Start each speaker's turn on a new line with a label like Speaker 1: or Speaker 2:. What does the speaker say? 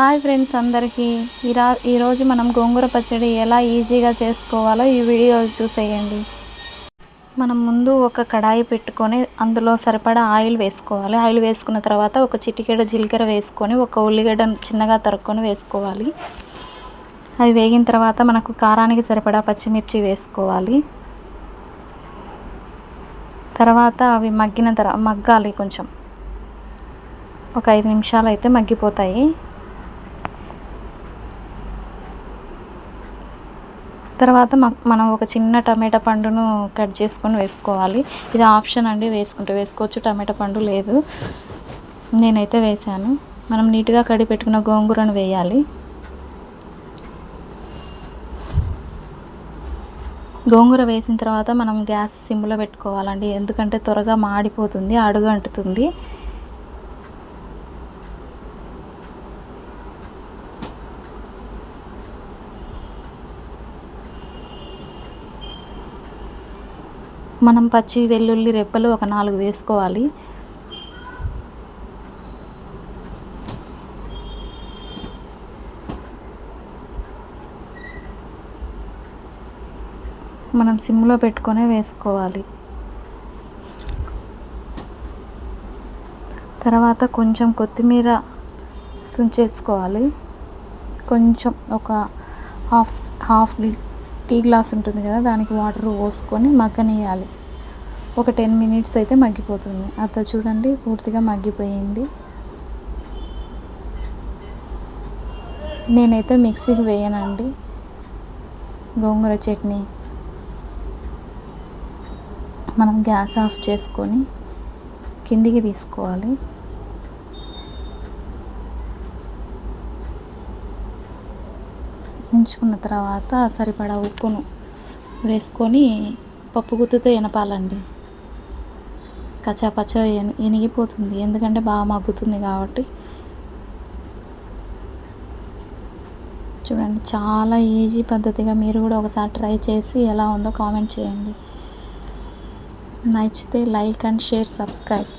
Speaker 1: Hi friends అందరికీ. ఈరా ఈరోజు మనం గోంగూర పచ్చడి ఎలా ఈజీగా చేసుకోవాలో ఈ వీడియో చూసేయండి. మనం ముందు ఒక కడాయి పెట్టుకొని అందులో సరిపడా ఆయిల్ వేసుకోవాలి. ఆయిల్ వేసుకున్న తర్వాత ఒక చిటికెడ జీలకర్ర వేసుకొని ఒక ఉల్లిగడ్డ చిన్నగా తరుక్కొని వేసుకోవాలి. అవి వేగిన తర్వాత మనకు కారానికి సరిపడా పచ్చిమిర్చి వేసుకోవాలి. తర్వాత అవి మగ్గిన తర్వాత మగ్గాలి కొంచెం. ఒక ఐదు నిమిషాలు అయితే మగ్గిపోతాయి. తర్వాత మనం ఒక చిన్న టమాటా పండును కట్ చేసుకొని వేసుకోవాలి. ఇది ఆప్షన్ అండి వేసుకుంటే వేసుకోవచ్చు టమాటా పండు లేదు. నేనైతే వేసాను. మనం నీట్గా కడి పెట్టుకున్న గోంగూరను వేయాలి. గోంగూర వేసిన తర్వాత మనం గ్యాస్ సిమ్లో పెట్టుకోవాలండి. ఎందుకంటే త్వరగా మాడిపోతుంది అడుగు అంటుతుంది మనం పచ్చి వెల్లుల్లి రెప్పలు ఒక నాలుగు వేసుకోవాలి. మనం సిమ్లో పెట్టుకొనే వేసుకోవాలి. తర్వాత కొంచెం కొత్తిమీర తుంచేసుకోవాలి. కొంచెం ఒక హాఫ్ హాఫ్ టీ గ్లాస్ ఉంటుంది కదా దానికి వాటర్ పోసుకొని మగ్గనియాలి ఒక టెన్ మినిట్స్ అయితే మగ్గిపోతుంది. అత చూడండి పూర్తిగా మగ్గిపోయింది. నేనైతే మిక్సీకి వేయనండి. గోంగూర చట్నీ. మనం గ్యాస్ ఆఫ్ చేసుకొని కిందికి తీసుకోవాలి. ఉంచుకున్న తర్వాత సరిపడా ఉప్పును వేసుకొని పప్పు గుత్తుతో ఎనపాలండి. కచ్చాపచ్చ ఎనిగిపోతుంది. ఎందుకంటే బాగా మగ్గుతుంది కాబట్టి. చూడండి చాలా ఈజీ పద్ధతిగా మీరు కూడా ఒకసారి ట్రై చేసి ఎలా ఉందో కామెంట్ చేయండి. నచ్చితే లైక్ అండ్ షేర్ సబ్స్క్రైబ్.